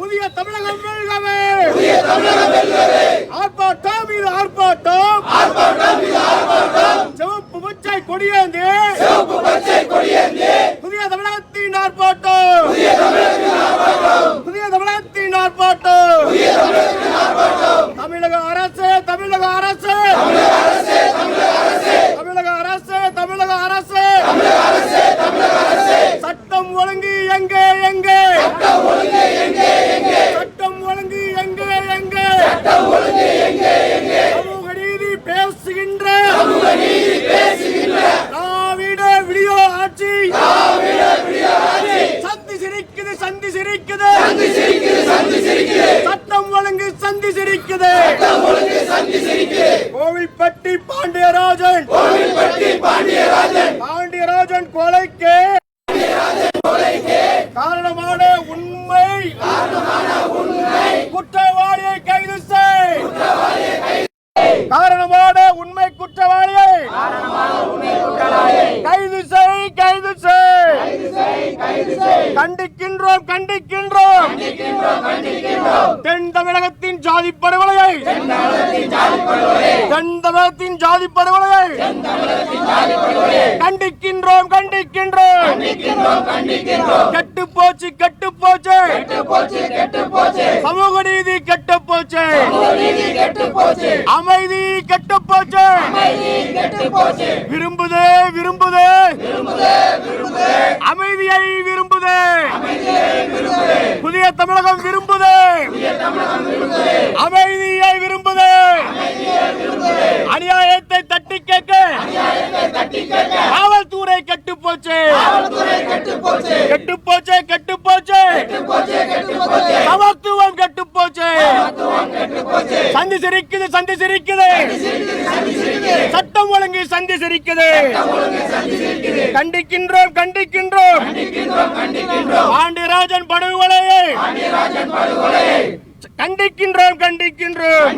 புதிய தமிழகம் வெல்கவே. ஆர்ப்பாட்டம் இது ஆர்ப்பாட்டம். சிவப்பு பச்சை கொடியேந்தி. புதிய தமிழகத்தின் ஆர்ப்பாட்டம் புதிய தமிழகத்தின் ஆர்ப்பாட்டம் தமிழக அரசு தமிழக அரசு தமிழக அரசு தமிழக அரசு சட்டம் ஒழுங்கு எங்கே எங்கே சட்டம் ஒழுங்கு எங்கே எங்கே சமூக நீதி பேசுகின்ற திராவிட விடியோ ஆட்சி சந்தி சிரிக்குது சந்தி சிரிக்குது சட்டம் ஒழுங்கு சந்தி சிரிக்குது. கோவில்பட்டி பாண்டியராஜன். பாண்டியராஜன் கொலைக்கு காரணமான உண்மை குற்றவாளியை கைது செய் காரணமான உண்மை குற்றவாளியை கைது செய் கைது செய் கண்டிக்கின்றோம் கண்டிக்கின்றோம் தென் தமிழகத்தின் ஜாதி படுகொலையை தென் தமிழகத்தின் ஜாதி படுகொலையை கண்டிக்கின்றோம் கண்டிக்கின்றோம். கெட்டு போச்சு கெட்டு போச்சு. சமூக நீதி கெட்டு போச்சு அமைதி கெட்டு போச்சு விரும்புதே விரும்புதே. அமைதியை விரும்புதே. புதிய தமிழகம் விரும்புதே. அமைதியை விரும்புதே. அநியாயத்தை தட்டி கேட்க. காவல்துறை கெட்டு போச்சு கெட்டு போச்சு கெட்டு போச்சு சமத்துவம் கெட்டு போச்சு. சந்தி சிரிக்குது சந்தி சிரிக்குது. சட்டம் ஒழுங்கு சந்தி சிரிக்குது. கண்டிக்கின்றோம் கண்டிக்கின்றோம். பாண்டியராஜன் படுகொலையை. கண்டிக்கின்றோம் கண்டிக்கின்றோம்.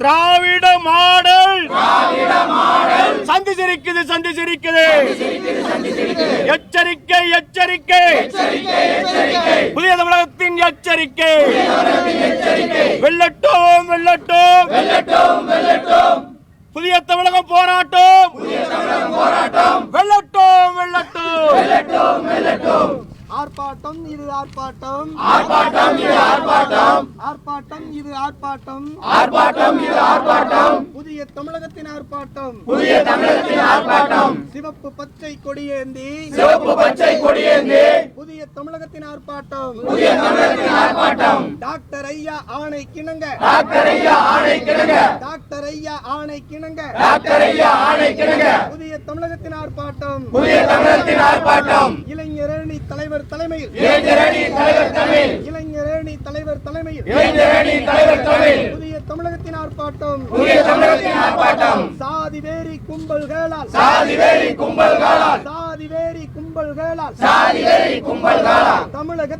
திராவிட மாடல். சந்தி சிரிக்குது சந்தி சிரிக்குது. எச்சரிக்கை எச்சரிக்கை. புதிய தமிழகத்தின் எச்சரிக்கை. வெள்ளட்டும் வெள்ளட்டும் புதிய தமிழகம் போராட்டம். வெள்ளட்டும் வெள்ளட்டும் ஆர்ப்பாட்டம் இது ஆர்ப்பாட்டம். ஆர்ப்பாட்டம் இது ஆர்ப்பாட்டம். ஆர்ப்பாட்டம் இது ஆர்ப்பாட்டம். ஆர்ப்பாட்டம் இது ஆர்ப்பாட்டம். புதிய தமிழகத்தின் ஆர்ப்பாட்டம். புதிய தமிழகத்தின் ஆர்ப்பாட்டம். சிவப்பு பச்சை கொடியேந்தி. சிவப்பு பச்சை கொடியேந்தி. புதிய தமிழகத்தின் ஆர்ப்பாட்டம். புதிய தமிழகத்தின் ஆர்ப்பாட்டம். டாக்டர் ஐயா ஆணை கிணங்க. டாக்டர் ஐயா ஆணை கிணங்க. டாக்டர் ஐயா ஆணை கிணங்க. டாக்டர் ஐயா ஆணை கிணங்க. புதிய தமிழகத்தின் ஆர்ப்பாட்டம். புதிய தமிழகத்தின் ஆர்ப்பாட்டம். இளைஞரணி தலைவர் தலைமையில். இளைஞரணி தலைவர் தலைமையில். இளைஞரணி தலைவர் தலைமையில். இளைஞரணி தலைவர் தலைமையில். புதிய தமிழகத்தின் ஆர்ப்பாட்டம். புதிய தமிழகத்தின் ஆர்ப்பாட்டம். சாதி வேரி கும்பல்களால். சாதி வேரி கும்பல்களால். சாதி வேரி கும்பல்களால். சாதி வேரி கும்பல்களால்.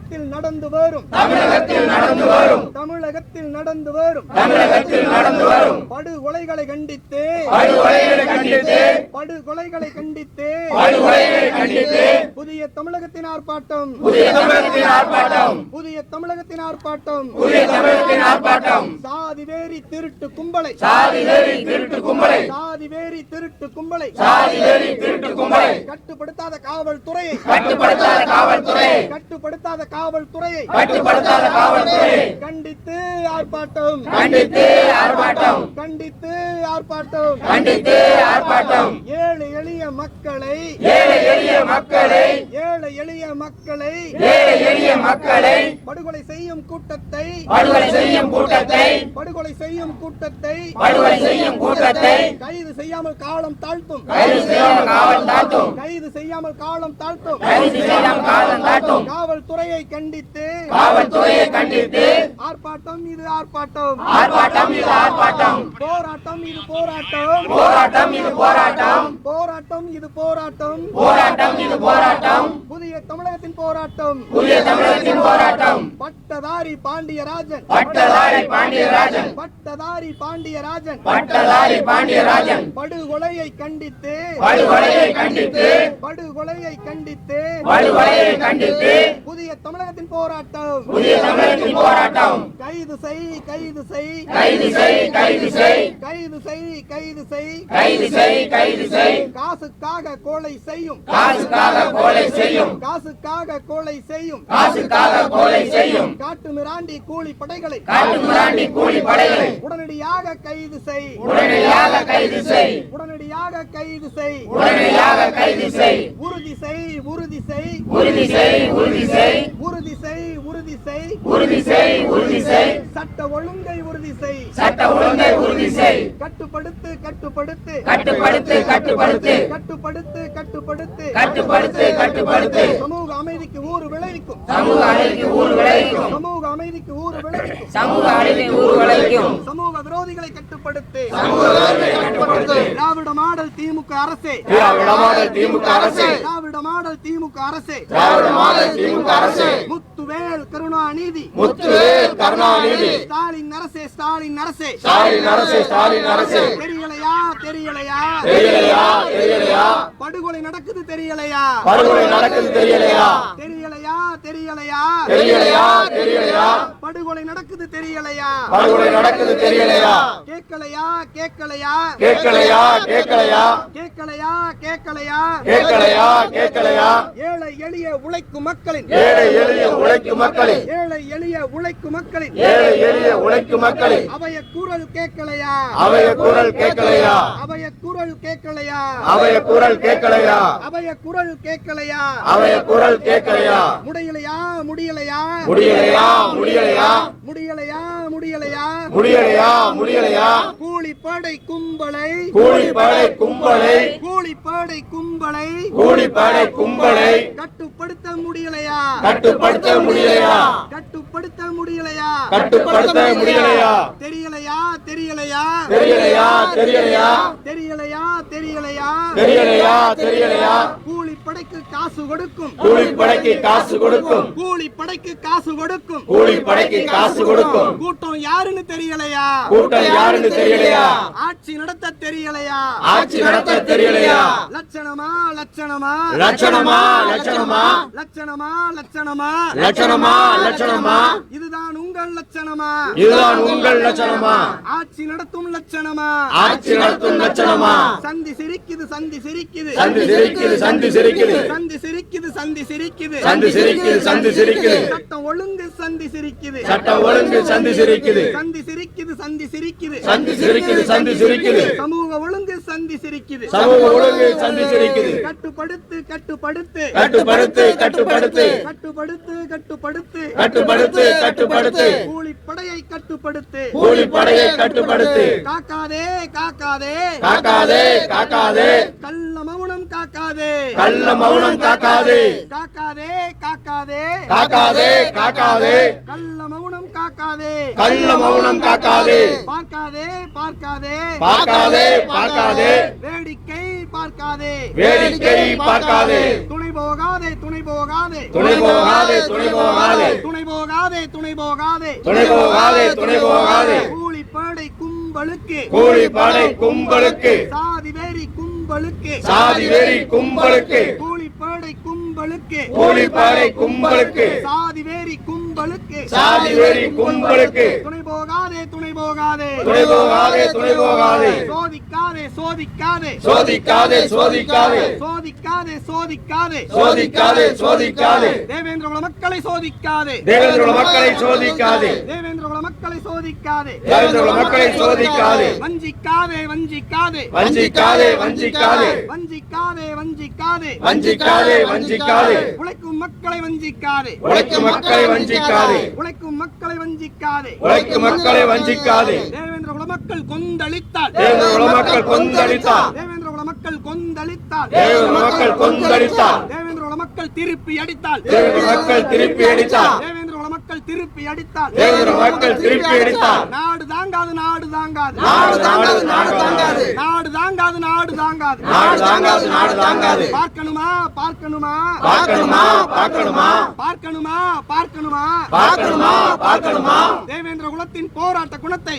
தமிழகத்தில் நடந்து வரும். தமிழகத்தில் நடந்து வரும். தமிழகத்தில் நடந்து வரும். தமிழகத்தில் நடந்து வரும். படுகொலைகளை கண்டித்து. படுகொலைகளை கண்டித்து. படுகொலைகளை கண்டித்து. படுகொலைகளை கண்டித்து. புதிய தமிழகத்தின் ஆர்ப்பாட்டம். புதிய தமிழகத்தின் ஆர்ப்பாட்டம். புதிய தமிழகத்தின் ஆர்ப்பாட்டம். புதிய தமிழகத்தின் ஆர்ப்பாட்டம். சாதி வேரி திருட்டு கும்பலை. சாதி வேரி திருட்டு கும்பலை. சாதி வேரி திருட்டு கும்பலை. சாதி வேரி திருட்டு கும்பலை. கட்டுப்படுத்தாத காவல்துறையை கட்டுப்படுத்தாத காவல்துறையை கட்டுப்படுத்தாத காவல்துறையை கட்டுப்படுத்தாத காவல்துறையை கண்டித்து ஆர்ப்பாட்டம். கண்டித்து ஆர்ப்பாட்டம். கண்டித்து ஆர்ப்பாட்டம். கண்டித்து ஆர்ப்பாட்டம். ஏழை எளிய மக்களை. ஏழை எளிய மக்களை. ஏழை எளிய மக்களை. ஏழை எளிய மக்களை. படுகொலை செய்யும் கூட்டத்தை. படுகொலை செய்யும் கூட்டத்தை. படுகொலை செய்யும் கூட்டத்தை. படுகொலை செய்யும் கூட்டத்தை. கைது செய்யாமல் காலம் தாழ்த்தும். கைது செய்யாமல் காவல் தாட்டும் கைது செய்யாமல் காலம் தாழ்த்தும். கைது செய்யாமல் காவல் தாட்டும் காவல்துறையை கண்டித்து காவல்துறையை கண்டித்து ஆர்ப்பாட்டம் இது ஆர்ப்பாட்டம். ஆர்ப்பாட்டம் இது ஆர்ப்பாட்டம். போராட்டம் இது போராட்டம். போராட்டம் இது போராட்டம். போராட்டம் இது போராட்டம். போராட்டம் இது போராட்டம். புதிய தமிழகத்தின் போராட்டம். புதிய தமிழகத்தின் போராட்டம். பட்டதாரி பாண்டியராஜன். பட்டதாரி பாண்டியராஜன். பட்டதாரி பாண்டியராஜன். பட்டதாரி பாண்டியராஜன். படுகொலையை கண்டித்து. படுகொலையை கண்டித்து. படுகொலையை கண்டித்து. படுகொலையை கண்டித்து. புதிய தமிழகத்தின் போராட்டம். புதிய தமிழகத்தின் போராட்டம். கைது செய் கைது செய். கைது செய் கைது செய். கைது செய் கைது செய். கைது செய் கைது செய். காசுக்காக கோலை செய்யும். காசுக்காக கொலை செய்யும். காசுக்காக கோலை செய்யும். காசுக்காக கொலை செய்யும். காட்டு மிராண்டி கூலி படைகளை. காட்டு மிராண்டி கூலி படைகளை. உடனடியாக கைது செய். உடனடியாக கைது செய். உடனடியாக கைது செய். உடனடியாக கைது செய். உறுதி செய் உறுதி செய். உறுதி செய் உறுதி செய். உறுதி செய் உறுதி செய். உறுதி செய் உறுதி செய். சட்ட ஒழுங்கை உறுதி செய். சட்ட ஒழுங்கை உறுதி செய். கட்டுப்படுத்து கட்டுப்படுத்து. கட்டுப்படுத்து கட்டுப்படுத்து. கட்டுப்படுத்து கட்டுப்படுத்து. கட்டுப்படுத்து கட்டுப்படுத்து. சமூக அமைதிக்கு ஊறு விளைவிக்கும் சமூக அழிவுக்கு ஊர் விளைவிக்கும். சமூக அமைதிக்கு ஊறு விளைவிக்கும். சமூக அழிவுக்கு ஊர் விளைவிக்கும். சமூக விரோதிகளை கட்டுப்படுத்து. சமூக விரோதிகளை கட்டுப்படுத்து. திராவிட மாடல் திமுக அரசே. திராவிட மாடல் திமுக அரசு. திராவிட மாடல் திமுக அரசே. திராவிட மாடல் திமுக அரசு. முத்துவேல் கருணாநிதி. முத்துவேல் கருணாநிதி. ஸ்டாலின் அரசே ஸ்டாலின் அரசே. ஸ்டாலின் அரசு ஸ்டாலின் அரசு. தெரியலையா தெரியலையா? தெரியலையா தெரியலையா? படுகொலை நடக்குது தெரியலையா? படுகொலை நடக்குது தெரியலையா? தெரியலையா? தெரியலையா? தெரியலையா? படுகொலை நடக்குது தெரியலையா? படுகொலை நடக்குது தெரியலையா? கேட்கலையா? கேட்கலையா? கேட்கலையா? கேட்கலையா? கேட்கலையா? கேட்கலையா? கேட்கலையா? கேட்கலையா? ஏழை எளிய உழைக்கும் மக்களின். ஏழை எளிய உழைக்கும் மக்களின். ஏழை எளிய உழைக்கும் மக்களின். ஏழை எளிய உழைக்கும் மக்களின். அவைய குரல் கேட்கலையா? அவைய குரல் கேட்கலையா? அவைய குரல் கேட்கலையா? அவைய குரல் கேட்கலையா? அவைய குரல் கேட்கலையா? அவைய குரல் கேட்கலையா? முடியலையா? முடியலையா? முடியலையா? முடியலையா? முடியலையா முடியலையா? முடியலையா முடியலையா? கூலிப்படை கும்பலை. கூலிப்படை கும்பலை. கூலிப்படை கும்பலை. கூலிப்படை கும்பலை. கட்டுப்படுத்த முடியலையா? கட்டுப்படுத்த முடியலையா? கட்டுப்படுத்த முடியலையா? கட்டுப்படுத்த முடியலையா? தெரியலையா தெரியலையா? தெரியலையா தெரியலையா? தெரியலையா தெரியலையா? தெரியலையா தெரியலையா? கூலிப்படைக்கு காசு கொடுக்கும். கூலிப்படைக்கு காசு கொடுக்கும். கூலிப்படைக்கு காசு கொடுக்கும். கூலிப்படைக்கு காசு கொடுக்கும். கூட்டம் யாருன்னு தெரியலையா? கூட்டம் யாருன்னு தெரியலையா? ஆட்சி நடத்த தெரியலையா? ஆட்சி நடத்த தெரியலையா? லட்சணமா லட்சணமா? லட்சணமா லட்சணமா? லட்சணமா? லட்சணமா லட்சணமா? லட்சணமா இதுதான் உங்கள் லட்சணமா? இதுதான் உங்கள் லட்சணமா? ஆட்சி நடத்தும் லட்சணமா? ஆட்சி நடத்தும் லட்சணமா? சந்தி சிரிக்குது சந்தி சிரிக்குது. சந்தி சிரிக்குது சந்தி சிரிக்குது. சந்தி சிரிக்குது சந்தி சிரிக்குது. சந்தி சிரிக்குது சந்தி சிரிக்குது. சட்டம் ஒழுங்கு சந்தி சிரிக்குது. சட்ட ஒழுங்கு சந்தி சிரிக்குது. சந்தி சிரிக்குது சந்தி சிரிக்குது. சந்தி சிரிக்குது சந்தி சிரிக்குது. சமூக ஒழுங்கு சந்தி சிரிக்குது. சமூக ஒழுங்கு சந்தி சிரிக்குது. கட்டுப்படுத்து கட்டுப்படுத்து. கட்டுப்படுத்து கட்டுப்படுத்து. கட்டுப்படுத்து கட்டுப்படுத்து. கட்டுப்படுத்து கட்டுப்படுத்து. கூலிப்படையை கட்டுப்படுத்து. கூலிப்படையை கட்டுப்படுத்து. காக்காதே காக்காதே. காக்காதே காக்காதே. கள்ள மௌனம் காக்காதே. கள்ள மௌனம் காக்காதே. காக்காதே காக்காதே. காக்காதே காக்காதே. கள்ள மௌனம் காக்காதே. கள்ள மௌனம் காக்காதே. பார்க்காதே பார்க்காதே. பார்க்காதே பார்க்காதே. வேடிக்கை பார்க்காதே. வேடிக்கை பார்க்காதே. துணை போகாதே துணை போகாதே. துணை போகாதே துணை போகாதே. துணை போகாதே துணை போகாதே. துணை போகாதே துணை போகாதே. கூலிப்படை கும்பலுக்கு. கூலிப்படை கும்பலுக்கு. கும்பலுக்கு. சாதி வெறி கும்பலுக்கு. கூலிப்படை கும்பலுக்கு. கூலிப்படை கும்பலுக்கு. சாதி வெறி கும்பலுக்கு. சாதி வெறி கும்பலுக்கு. துணை போகாதே துணை போகாதே. துணை போகாதே துணை போகாதே. சோதிக்காதே சோதிக்காதே. சோதிக்காதே சோதிக்காதே. சோதிக்காதே சோதிக்காதே. சோதிக்காதே சோதிக்காதே. தேவேந்திர குல மக்களை சோதிக்காதே. தேவேந்திர குல மக்களை சோதிக்காதே. தேவேந்திர குல மக்களை சோதிக்காதே. தேவேந்திர குல மக்களை சோதிக்காதே. வஞ்சிக்காதே வஞ்சிக்காதே. வஞ்சிக்காதே வஞ்சிக்காதே. வஞ்சிக்காதே வஞ்சிக்காதே. வஞ்சிக்காதே வஞ்சிக்காதே. உழைக்கும் மக்களை வஞ்சிக்காதே. உழைக்கும் மக்களை வஞ்சிக்காதே. உழைக்கும் மக்களை வஞ்சிக்காதே. உழைக்கும் மக்களை வஞ்சிக்காதே. தேவேந்திர குல மக்கள் கொந்தளித்தால். தேவேந்திர குல மக்கள் கொந்தளித்தார். தேவேந்திர குல மக்கள் கொந்தளித்தால் தேவேந்திர மக்கள் கொந்தளித்தார். தேவேந்திர குல மக்கள் திருப்பி அடித்தால் தேவேந்திர மக்கள் திருப்பி அடித்தார். தேவேந்திர குல மக்கள் திருப்பி அடித்தால் தேவேந்திர மக்கள் திருப்பி அடித்தார். நாடு தாங்காது நாடு தாங்காது. நாடு தாங்காது நாடு தாங்காது. நாடு தாங்காது நாடு தாங்காது. நாடு தாங்காது நாடு தாங்காது. பார்க்கணுமா பார்க்கணுமா? பார்க்கணுமா பார்க்கணுமா? பார்க்கணுமா பார்க்கணுமா? பார்க்கணுமா பார்க்கணுமா? தேவேந்திர குலத்தின் போராட்ட குணத்தை.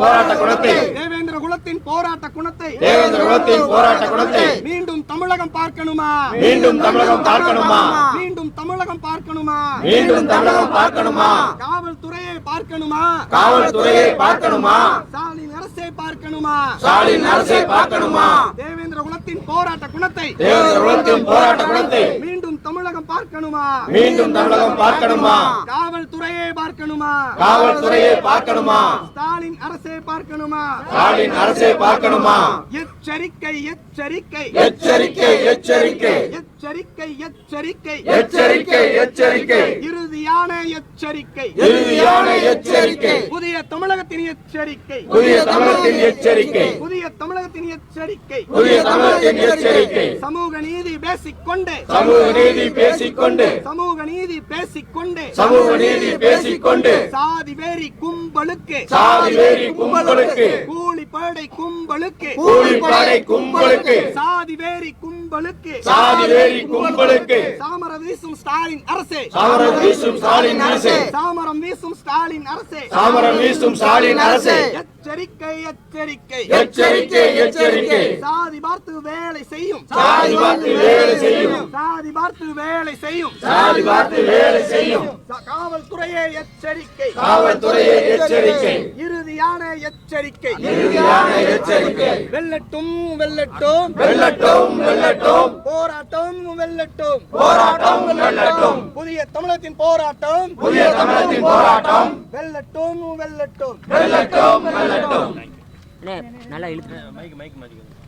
போராட்ட குணத்தை. தேவேந்திர குலத்தின் போராட்ட குணத்தை தேவேந்திர குலத்தின் போராட்ட குணத்தை மீண்டும் தமிழகம் பார்க்கணுமா? மீண்டும் தமிழகம் பார்க்கணுமா? மீண்டும் தமிழகம் பார்க்கணுமா? மீண்டும் தமிழகம் பார்க்கணுமா? காவல்துறையை பார்க்கணுமா? காவல்துறையை பார்க்கணுமா? ஸ்டாலின் அரசை பார்க்கணுமா? ஸ்டாலின் அரசை பார்க்கணுமா? தேவேந்திர குலத்தின் போராட்ட குணத்தை தேவேந்திர குலத்தின் போராட்ட குணத்தை மீண்டும் தமிழகம் பார்க்கணுமா? மீண்டும் தமிழகம் பார்க்கணுமா? காவல்துறையை பார்க்கணுமா? காவல்துறையை பார்க்கணுமா? ஸ்டாலின் அரசை பார்க்கணுமா? ஸ்டாலின் அரசை பார்க்கணுமா? எச்சரிக்கை எச்சரிக்கை. எச்சரிக்கை எச்சரிக்கை. எச்சரிக்கை எச்சரிக்கை. எச்சரிக்கை எச்சரிக்கை. இறுதியான எச்சரிக்கை. இறுதியான எச்சரிக்கை. புதிய தமிழகத்தின் எச்சரிக்கை. புதிய தமிழகத்தின் எச்சரிக்கை. புதிய தமிழகத்தின் எச்சரிக்கை. புதிய தமிழகத்தின் எச்சரிக்கை. சமூக நீதி பேசிக்கொண்டு. சமூக நீதி பேசிக்கொண்டு. சமூக நீதி பேசிக்கொண்டு. சமூக நீதி பேசிக்கொண்டு. சாதி வேறி கும்பலுக்கு. சாதி வேறி கும்பலுக்கு. கூலி படை கும்பலுக்கு. கூலிப்படை கும்பலுக்கு. சாதி வேறி கும்பலுக்கு. சாதி வேறி கும்பலுக்கு. சாமரம் வீசும் ஸ்டாலின் அரசே. சாமரம் வீசும் ஸ்டாலின் அரசே. சாமரம் வீசும் ஸ்டாலின் அரசே. சாமரம் வீசும் ஸ்டாலின் அரசே. எச்சரிக்கை எச்சரிக்கை. எச்சரிக்கை எச்சரிக்கை. சாதி பார்த்து வேலை செய்யும். சாதி பார்த்து வேலை செய்யும். சாதி பார்த்து வேலை செய்யும். சாதி பார்த்து வேலை செய்யும். காவல்துறையே எச்சரிக்கை. காவல்துறையை எச்சரிக்கை. இறுதியான எச்சரிக்கை. இறுதியான எச்சரிக்கை. வெல்லட்டும் வெல்லட்டும். வெல்லட்டும் வெல்லட்டும். போராட்டம் வெல்லட்டும். போராட்டம் வெல்லட்டும். புதிய தமிழகத்தின் போராட்டம். புதிய தமிழகத்தின் போராட்டம். வெல்லட்டும் வெல்லட்டும். வெல்லட்டும் வெல்லட்டும். நல்லா இழுத்து மைக் மைக் மாட்டிக்கோங்க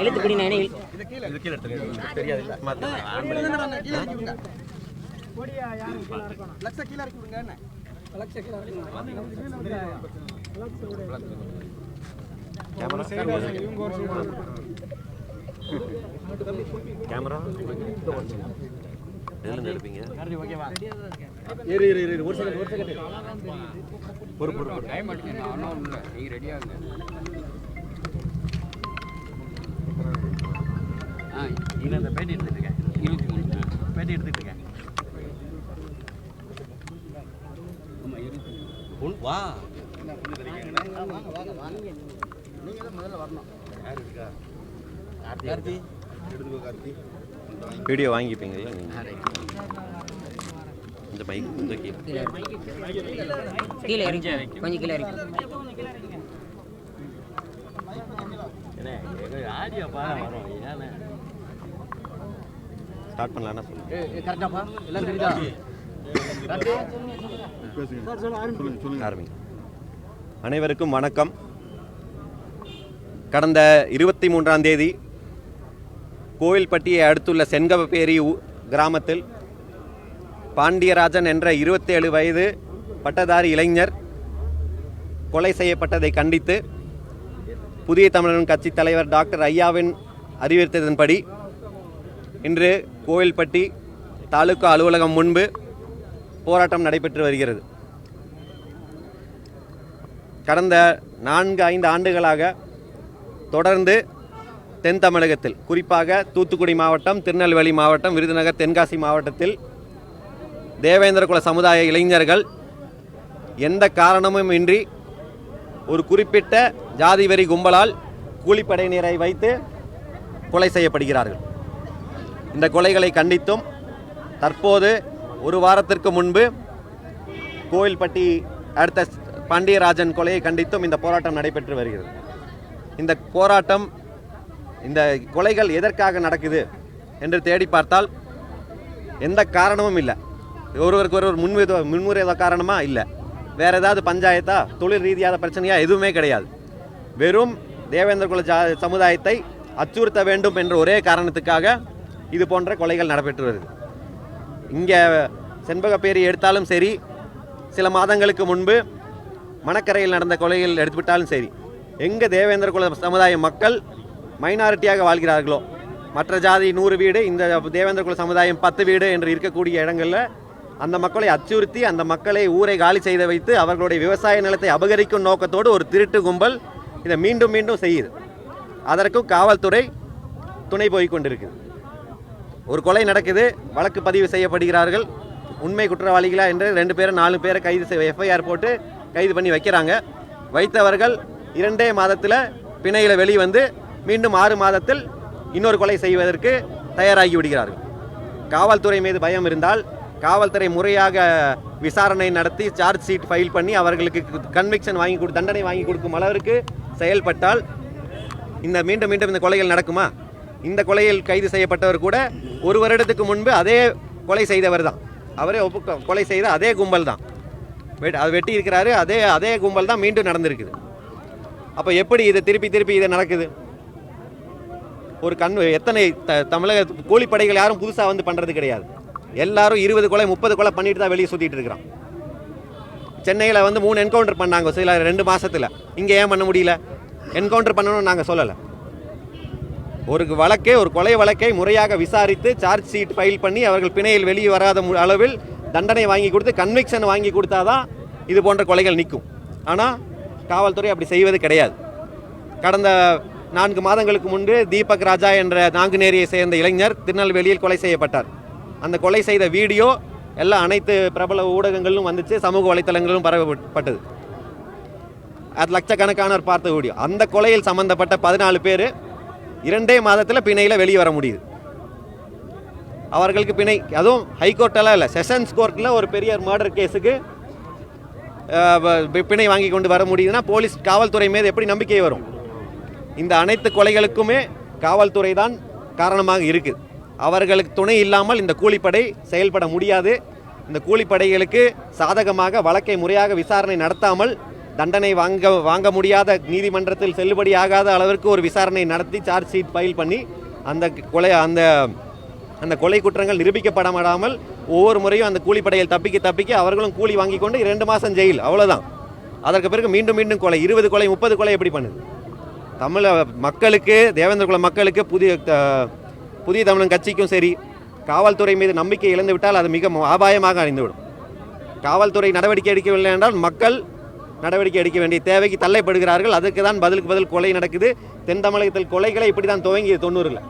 எழுத்து குடி நான் தெரியாது லட்ச கேமரா நெல் எடுப்பீங்க? இரு இரு இரு ஒரு செகண்ட் ஒரு செகண்ட் பொறு பொறு டைம் அடிச்சு நானும் இல்லை. நீங்கள் ரெடியாக ஆ இல்லை அந்த பேட்டி எடுத்துகிட்டு இருக்கேன் இருபத்தி மூணு எடுத்துகிட்டு இருக்கேன் ஆமாம் இருபத்தி வா. முதல்ல வரணும். யார் இருக்கா? கார்த்தி? எடுத்துக்கோ கார்த்தி. வீடியோ வாங்கிப்பீங்க இந்த மைக் இந்த கீழே கீழே இறங்கி கொஞ்சம் கீழே இறங்கி ஸ்டார்ட் பண்ணலாம்னா சொல்லுங்க. ஆரம்பிங்க. அனைவருக்கும் வணக்கம். கடந்த இருபத்தி மூன்றாம் தேதி கோவில்பட்டியை அடுத்துள்ள செங்கபப்பேரி கிராமத்தில் பாண்டியராஜன் என்ற இருபத்தேழு வயது பட்டதாரி இளைஞர் கொலை செய்யப்பட்டதை கண்டித்து புதிய தமிழன் கட்சி தலைவர் டாக்டர் ஐயாவின் அறிவுறுத்ததன்படி இன்று கோவில்பட்டி தாலுகா அலுவலகம் முன்பு போராட்டம் நடைபெற்று வருகிறது. கடந்த நான்கு ஐந்து ஆண்டுகளாக தொடர்ந்து தென் தமிழகத்தில் குறிப்பாக தூத்துக்குடி மாவட்டம் திருநெல்வேலி மாவட்டம் விருதுநகர் தென்காசி மாவட்டத்தில் தேவேந்திரகுல சமுதாய இளைஞர்கள் எந்த காரணமும் இன்றி ஒரு குறிப்பிட்ட ஜாதி வெறி கும்பலால் கூலிப்படையினரை வைத்து கொலை செய்யப்படுகிறார்கள். இந்த கொலைகளை கண்டித்தும் தற்போது ஒரு வாரத்திற்கு முன்பு கோயில்பட்டி அடுத்த பாண்டியராஜன் கொலையை கண்டித்தும் இந்த போராட்டம் நடைபெற்று வருகிறது. இந்த போராட்டம் இந்த கொலைகள் எதற்காக நடக்குது என்று தேடி பார்த்தால் எந்த காரணமும் இல்லை. ஒருவருக்கு ஒருவர் முன்வித முன்முறைத காரணமா இல்லை. வேறு ஏதாவது பஞ்சாயத்தா தொழில் ரீதியான பிரச்சனையாக எதுவுமே கிடையாது. வெறும் தேவேந்திர குல ஜா சமுதாயத்தை அச்சுறுத்த வேண்டும் என்ற ஒரே காரணத்துக்காக இது போன்ற கொலைகள் நடைபெற்று வருது. இங்கே செண்பகப்பேரி எடுத்தாலும் சரி சில மாதங்களுக்கு முன்பு மணக்கரையில் நடந்த கொலைகள் எடுத்துவிட்டாலும் சரி எங்கே தேவேந்திர குல சமுதாய மக்கள் மைனாரிட்டியாக வாழ்கிறார்களோ? மற்ற ஜாதி நூறு வீடு இந்த தேவேந்திர குல சமுதாயம் பத்து வீடு என்று இருக்கக்கூடிய இடங்களில் அந்த மக்களை அச்சுறுத்தி அந்த மக்களை ஊரை காலி செய்து வைத்து அவர்களுடைய விவசாய நிலத்தை அபகரிக்கும் நோக்கத்தோடு ஒரு திருட்டு கும்பல் இதை மீண்டும் மீண்டும் செய்யுது. அதற்கும் காவல்துறை துணை போய் கொண்டிருக்குது. ஒரு கொலை நடக்குது வழக்கு பதிவு செய்யப்படுகிறார்கள். உண்மை குற்றவாளிகளா என்று ரெண்டு பேரும் நாலு பேரை கைது எஃப்ஐஆர் போட்டு கைது பண்ணி வைக்கிறாங்க. வைத்தவர்கள் இரண்டே மாதத்தில் பிணையில் வெளிவந்து மீண்டும் ஆறு மாதத்தில் இன்னொரு கொலை செய்வதற்கு தயாராகி விடுகிறார்கள் காவல்துறை மீது பயம் இருந்தால் காவல்துறை முறையாக விசாரணை நடத்தி சார்ஜ் ஷீட் ஃபைல் பண்ணி அவர்களுக்கு கன்விக்ஷன் வாங்கி கொடு தண்டனை வாங்கி கொடுக்கும் அளவிற்கு செயல்பட்டால் இந்த மீண்டும் மீண்டும் இந்த கொலைகள் நடக்குமா? இந்த கொலையில் கைது செய்யப்பட்டவர் கூட ஒரு வருடத்துக்கு முன்பு அதே கொலை செய்தவர் தான். அவரே ஒப்பு கொலை செய்த அதே கும்பல் தான். வெட் அது வெட்டி இருக்கிறாரு அதே அதே கும்பல் தான் மீண்டும் நடந்திருக்குது. அப்போ எப்படி இதை திருப்பி திருப்பி இதை நடக்குது? ஒரு கண் எத்தனை த தமிழக கூலிப்படைகள் யாரும் புதுசாக வந்து பண்ணுறது கிடையாது. எல்லாரும் இருபது கொலை முப்பது கொலை பண்ணிட்டு தான் வெளியே சுற்றிட்டு இருக்கிறான் சென்னையில் வந்து மூணு என்கவுண்டர் பண்ணாங்க சில ரெண்டு மாதத்தில் இங்கே ஏன் பண்ண முடியல? என்கவுண்டர் பண்ணணும்னு நாங்கள் சொல்லலை. ஒரு வழக்கை ஒரு கொலை வழக்கை முறையாக விசாரித்து சார்ஜ் ஷீட் ஃபைல் பண்ணி அவர்கள் பிணையில் வெளியே வராத மு- அளவில் தண்டனை வாங்கி கொடுத்து கன்விக்ஷன் வாங்கி கொடுத்தாதான் இது போன்ற கொலைகள் நிற்கும். ஆனால் காவல்துறை அப்படி செய்வது கிடையாது. கடந்த நான்கு மாதங்களுக்கு முன்பு தீபக் ராஜா என்ற நாங்குநேரியை சேர்ந்த இளைஞர் திருநெல்வேலியில் கொலை செய்யப்பட்டார். அந்த கொலை செய்த வீடியோ எல்லா அனைத்து பிரபல ஊடகங்களிலும் வந்துச்சு சமூக வலைத்தளங்களிலும் பரவப்பட்டது. அது லட்சக்கணக்கானவர் பார்த்த வீடியோ. அந்த கொலையில் சம்பந்தப்பட்ட பதினாலு பேர் இரண்டே மாதத்தில் பிணையில் வெளியே வர முடியுது. அவர்களுக்கு பிணை அதுவும் ஹைகோர்ட்டெல்லாம் இல்லை செஷன்ஸ் கோர்ட்டில் ஒரு பெரிய மர்டர் கேஸுக்கு பிணை வாங்கி கொண்டு வர முடியுதுன்னா போலீஸ் காவல்துறை மீது எப்படி நம்பிக்கை வரும்? இந்த அனைத்து கொலைகளுக்குமே காவல்துறை தான் காரணமாக இருக்குது அவர்களுக்கு துணை இல்லாமல் இந்த கூலிப்படை செயல்பட முடியாது. இந்த கூலிப்படைகளுக்கு சாதகமாக வழக்கை முறையாக விசாரணை நடத்தாமல் தண்டனை வாங்க வாங்க முடியாத நீதிமன்றத்தில் செல்லுபடியாகாத அளவிற்கு ஒரு விசாரணை நடத்தி சார்ஜ் ஷீட் ஃபைல் பண்ணி அந்த கொலை அந்த அந்த கொலை குற்றங்கள் நிரூபிக்கப்படாமல் ஒவ்வொரு முறையும் அந்த கூலிப்படையில் தப்பிக்க தப்பிக்க அவர்களும் கூலி வாங்கி கொண்டு இரண்டு மாதம் ஜெயில். அவ்வளோதான் அதற்கு பிறகு மீண்டும் மீண்டும் கொலை. இருபது கொலை முப்பது கொலை எப்படி பண்ணுது? தமிழ மக்களுக்கு தேவேந்திர குல மக்களுக்கு புதிய புதிய தமிழன் கட்சிக்கும் சரி காவல்துறை மீது நம்பிக்கை இழந்து விட்டால் அது மிக ஆபாயமாக அபாயமாக அறிந்துவிடும் காவல்துறை நடவடிக்கை எடுக்கவில்லை என்றால் மக்கள் நடவடிக்கை எடுக்க வேண்டிய தேவைக்கு தள்ளைப்படுகிறார்கள். அதுக்கு தான் பதிலுக்கு பதில் கொலை நடக்குது. தென் தமிழகத்தில் கொலைகளை இப்படி தான் துவங்கியது தொண்ணூறில்.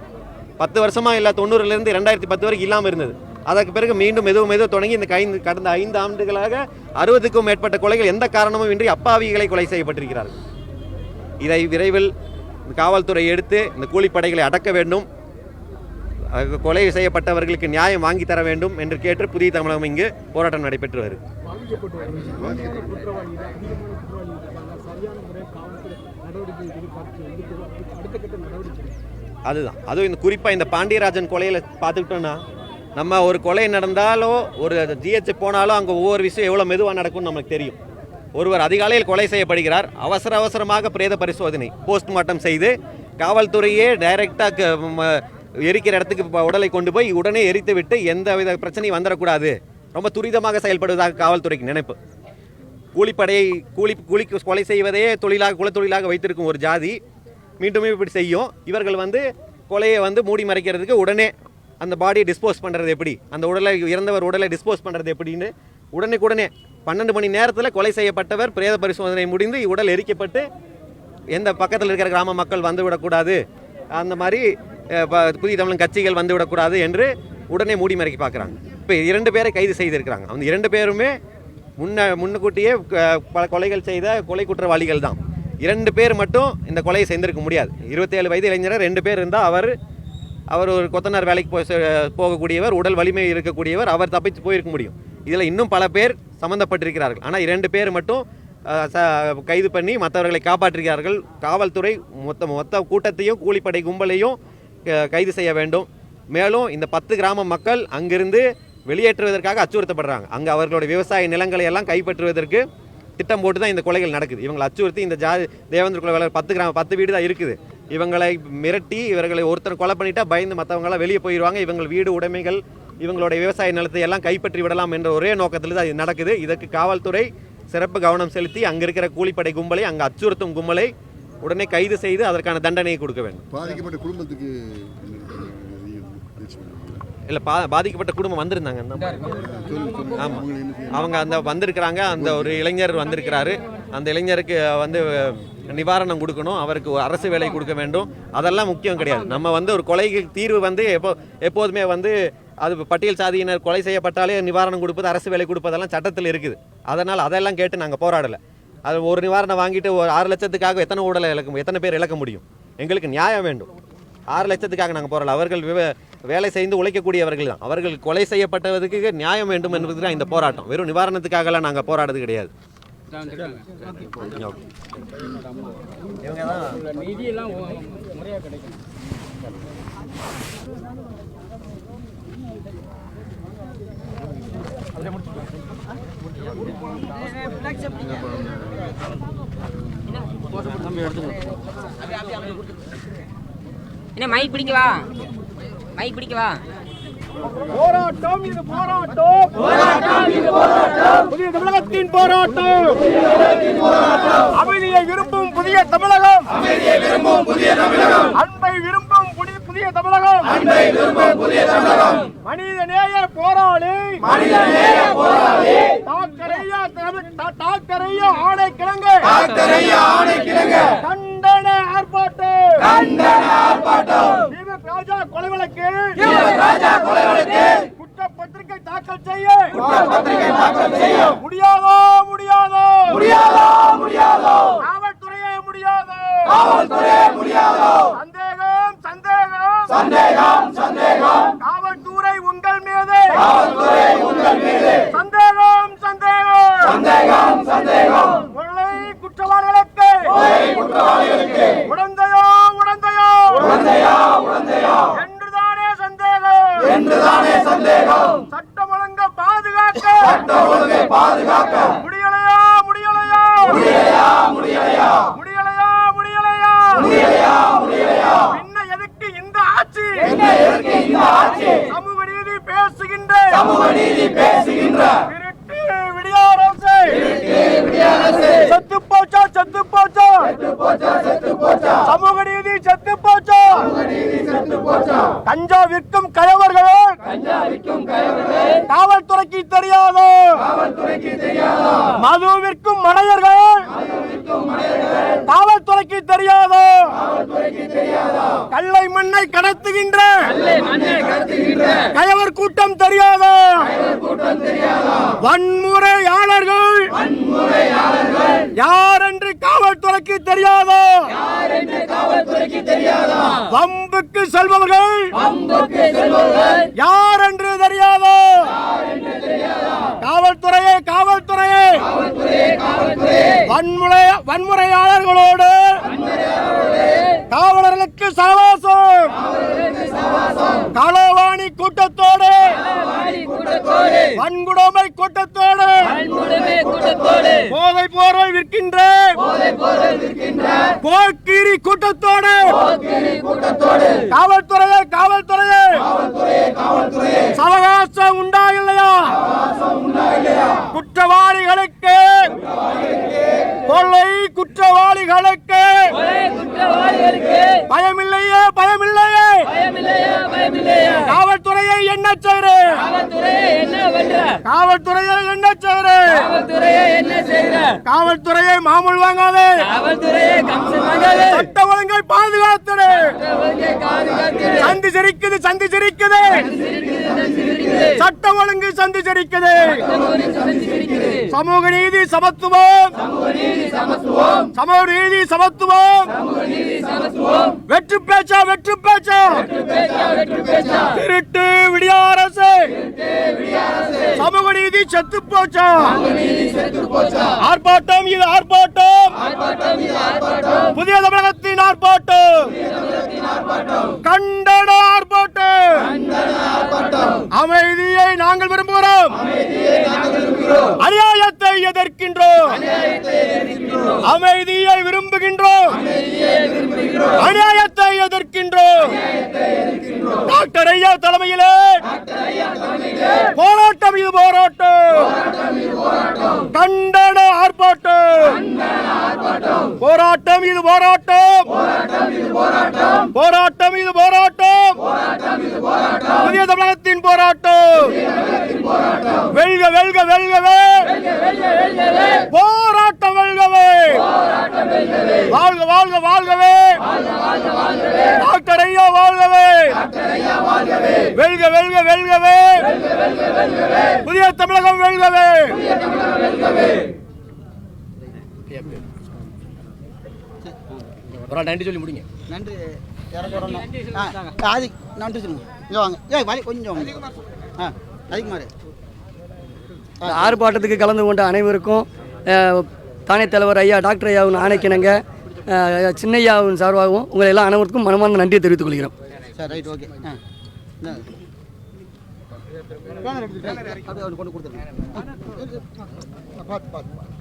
பத்து வருஷமாக இல்லை தொண்ணூறுலேருந்து ரெண்டாயிரத்தி பத்து வரைக்கும் இல்லாமல் இருந்தது. அதற்கு பிறகு மீண்டும் மெதுவும் மெதுவும் தொடங்கி இந்த ஐந்து கடந்த ஐந்து ஆண்டுகளாக அறுபதுக்கும் மேற்பட்ட கொலைகள் எந்த காரணமும் இன்றி அப்பாவிகளை கொலை செய்யப்பட்டிருக்கிறார்கள். இதை விரைவில் இந்த காவல்துறை எடுத்து இந்த கூலிப்படைகளை அடக்க வேண்டும். கொலை செய்யப்பட்டவர்களுக்கு நியாயம் வாங்கி தர வேண்டும் என்று கேட்டு புதிய தமிழகம் இங்கு போராட்டம் நடைபெற்று வருது. அதுதான். அதுவும் இந்த குறிப்பாக இந்த பாண்டியராஜன் கொலையில் பார்த்துக்கிட்டோன்னா நம்ம ஒரு கொலை நடந்தாலோ ஒரு ஜிஹெச் போனாலும் அங்கே ஒவ்வொரு விஷயம் எவ்வளோ மெதுவாக நடக்கும்னு நமக்கு தெரியும். ஒருவர் அதிகாலையில் கொலை செய்யப்படுகிறார். அவசர அவசரமாக பிரேத பரிசோதனை போஸ்ட்மார்ட்டம் செய்து காவல்துறையே டைரெக்டாக எரிக்கிற இடத்துக்கு உடலை கொண்டு போய் உடனே எரித்து விட்டு எந்த வித பிரச்சனையும் வந்துடக்கூடாது. ரொம்ப துரிதமாக செயல்படுவதாக காவல்துறைக்கு நினைப்பு. கூலிப்படையை கூலி கூலி கொலை செய்வதையே தொழிலாக குலத்தொழிலாக வைத்திருக்கும் ஒரு ஜாதி மீண்டும் இப்படி செய்யும். இவர்கள் வந்து கொலையை வந்து மூடி மறைக்கிறதுக்கு உடனே அந்த பாடியை டிஸ்போஸ் பண்ணுறது எப்படி? அந்த உடலை இறந்தவர் உடலை டிஸ்போஸ் பண்ணுறது எப்படின்னு உடனே உடனே பன்னெண்டு மணி நேரத்தில் கொலை செய்யப்பட்டவர் பிரேத பரிசோதனை முடிந்து உடல் எரிக்கப்பட்டு எந்த பக்கத்தில் இருக்கிற கிராம மக்கள் வந்து விடக்கூடாது. அந்த மாதிரி புதிய தமிழன் கட்சிகள் வந்துவிடக்கூடாது என்று உடனே மூடி மறைக்கி பார்க்குறாங்க. இப்போ இரண்டு பேரை கைது செய்திருக்கிறாங்க. அந்த இரண்டு பேருமே முன்ன முன்னுக்கூட்டியே பல கொலைகள் செய்த கொலை குற்றவாளிகள் தான். இரண்டு பேர் மட்டும் இந்த கொலையை செய்திருக்க முடியாது. இருபத்தேழு வயது இளைஞர் ரெண்டு பேர் இருந்தால் அவர் அவர் ஒரு கொத்தனார் வேலைக்கு போய் போகக்கூடியவர் உடல் வலிமை இருக்கக்கூடியவர் அவர் தப்பித்து போயிருக்க முடியும். இதில் இன்னும் பல பேர் சம்மந்தப்பட்டிருக்கிறார்கள் ஆனால் இரண்டு பேர் மட்டும் ச- கைது பண்ணி மற்றவர்களை காப்பாற்றுகிறார்கள் காவல்துறை மொத்த மொத்த கூட்டத்தையும் கூலிப்படை கும்பலையும் க- கைது செய்ய வேண்டும். மேலும் இந்த பத்து கிராம மக்கள் அங்கிருந்து வெளியேற்றுவதற்காக அச்சுறுத்தப்படுறாங்க. அங்கே அவர்களுடைய விவசாய நிலங்களை எல்லாம் கைப்பற்றுவதற்கு திட்டம் போட்டு தான் இந்த கொலைகள் நடக்குது. இவங்களை அச்சுறுத்தி இந்த ஜாதி தேவேந்திர குல வேலை பத்து கிராம பத்து வீடு தான் இருக்குது. இவங்களை மிரட்டி இவர்களை ஒருத்தர் கொலை பண்ணிட்டா பயந்து மற்றவங்களாம் வெளியே போயிடுவாங்க இவங்கள் வீடு உடைமைகள் இவங்களுடைய விவசாய நிலத்தை எல்லாம் கைப்பற்றி விடலாம் என்ற ஒரே நோக்கத்தில் தான் இது நடக்குது. இதற்கு காவல்துறை சிறப்பு கவனம் செலுத்தி அங்கே இருக்கிற கூலிப்படை கும்பலை அங்கே அச்சுறுத்தும் கும்பலை உடனே கைது செய்து அதற்கான தண்டனையை கொடுக்க வேண்டும். பாதிக்கப்பட்ட குடும்பத்துக்கு இல்லை பா பாதிக்கப்பட்ட குடும்பம் வந்திருந்தாங்க அந்த ஆமாம் அவங்க அந்த வந்திருக்கிறாங்க அந்த ஒரு இளைஞர் வந்திருக்கிறாரு. அந்த இளைஞருக்கு வந்து நிவாரணம் கொடுக்கணும் அவருக்கு ஒரு அரசு வேலை கொடுக்க வேண்டும். அதெல்லாம் முக்கியம் கிடையாது. நம்ம வந்து ஒரு கொலைக்கு தீர்வு வந்து எப்போ எப்போதுமே வந்து அது பட்டியல் சாதியினர் கொலை செய்யப்பட்டாலே நிவாரணம் கொடுப்பது அரசு வேலை கொடுப்பதெல்லாம் சட்டத்தில் இருக்குது. அதனால் அதெல்லாம் கேட்டு நாங்கள் போராடலை. அது ஒரு நிவாரணம் வாங்கிட்டு ஒரு ஆறு லட்சத்துக்காக எத்தனை உடலை இழக்க எத்தனை பேர் இழக்க முடியும்? எங்களுக்கு நியாயம் வேண்டும். ஆறு லட்சத்துக்காக நாங்கள் போராடல அவர்கள் விவ- வேலை செய்து உழைக்கக்கூடியவர்கள் தான். அவர்கள் கொலை செய்யப்பட்டதுக்கு நியாயம் வேண்டும் என்பது தான் இந்த போராட்டம். வெறும் நிவாரணத்துக்காகலாம் நாங்கள் போராடுறது கிடையாது. ஓகே. இவங்க தான் நிதியெல்லாம் முறையாக கிடைக்கும் என்ன மை பிடிக்கவா மை பிடிக்கவா போராட்டம் இது போராட்டம். போராட்டம் இது போராட்டம். புதிய தமிழகத்தின் போராட்டம். அமைதியை விரும்பும் புதிய தமிழகம். அமைதியை விரும்பும் புதிய தமிழகம். அன்பை விரும்பும் புதிய புதிய தமிழகம். அன்பை விரும்பும் புதிய தமிழகம். மனித நேய போராளி. மனித நேய போராளி. தாக்கரையா தாக்கரையா ஆணை கிழங்கு தாக்கரையா ஆணை கிழங்கு கண்டன ஆர்ப்பாட்டம். கண்டன ஆர்ப்பாட்டம் தீபக் ராஜா கொலை வழக்கு ராஜா கொலை வழக்கு குற்றப்பத்திரிகை தாக்கல் செய்ய. குற்றப்பத்திரிகை தாக்கல் செய்ய. முடியாதோ முடியாதோ. முடியாதோ முடியாதோ. காவல்துறையே முடியாதோ. காவல்துறையே முடியாதோ. சந்தேகம் சந்தேகம். சந்தேகம் சந்தேகம். காவல்துறை உங்கள் மீது. காவல்துறை உங்கள் மீது. சந்தேகம் சந்தேகம். சந்தேகம் சந்தேகம். கொள்ளை குற்றவாளிகளுக்கு. கொள்ளை குற்றவாளிகளுக்கு. கல்லை மண்ணை கடத்துகின்ற கயவர் கூட்டம் தெரியாதோ? வன்முறையாளர்கள் யார் என்று காவல்துறைக்கு தெரியாதோ? வம்புக்கு செல்பவர்கள் யார் என்று தெரியாதோ? காவல்துறையே காவல்துறையே. வன்முறை வன்முறையாளர்களோடு காவலர்களுக்கு சகவாசம் களவாணி கூட்டத்தோடு! வன்கொடுமை கூட்டத்தோடு! போதை போரை விற்கின்ற போக்கிரி கூட்டத்தோடு! காவல்துறையே காவல்துறையே! சவகாசம் உண்டா இல்லையா கொள்ளை குற்றவாளிகளுக்கு பயமில்லையே பயமில்லையே காவல்துறையை என்ன செய்யறு காவல்துறையை என்ன செய்யறு? காவல்துறையை மாமூல் வாங்காதே. சட்ட ஒழுங்கை பாதுகாத்துடு. சந்தி சிரிக்குது சந்தி சிரிக்குது. சட்ட ஒழுங்கு சந்தி சிரிக்குது. சமூக நீதி சமத்துவம். சமூக நீதி சமத்துவம். வெற்றி பேச்சா வெற்றி பேச்சா? திருட்டு விடிய அரசு. சமூக நீதி செத்து போச்சா? ஆர்ப்பாட்டம் இது ஆர்ப்பாட்டம். புதிய தமிழகத்தின் ஆர்ப்பாட்டம். கண்டன ஆர்ப்பாட்டம். அமைதியை நாங்கள் விரும்புகிறோம். அநியாயத்தை எதிர்க்கின்றோம். அமைதியை விரும்புகின்றோம். அநியாயத்தை எதிர்க்கின்றோம். டாக்டர் ஐயா தலைமையிலே போராட்டம் இது போராட்டம் கண்டன ஆர்ப்பாட்டம் போராட்டம் இது போராட்டம் போராட்டம் இது போராட்டம் புதிய தமிழகத்தின் போராட்டம் வெல்க வெல்க வெல்கவே. போராட்டம் வெல்கவே. வாழ்க வாழ்க வாழ்கவே. டாக்டர் ஐயா வாழ்கவே. வெல்க வெல்க வெல்கவே. புதிய தமிழகம் வெல்கவே. நன்றி சொல்லி முடிங்க. நன்றி. நன்றி சொல்லுங்க. இங்கே வாங்க. ஏய் வலி கொஞ்சம். ஆ அதிகமாரு இந்த ஆர்ப்பாட்டத்துக்கு கலந்து கொண்ட அனைவருக்கும் தானே தலைவர் ஐயா டாக்டர் ஐயாவின் ஆணைக்கிணங்க சின்னையாவின் சார்பாகவும் உங்களை எல்லாம் அனைவருக்கும் மனமார்ந்த நன்றியை தெரிவித்துக் கொள்கிறோம் சரி ரைட் ஓகே. கொண்டு கொடுத்துருங்க. பார்த்து பார்த்து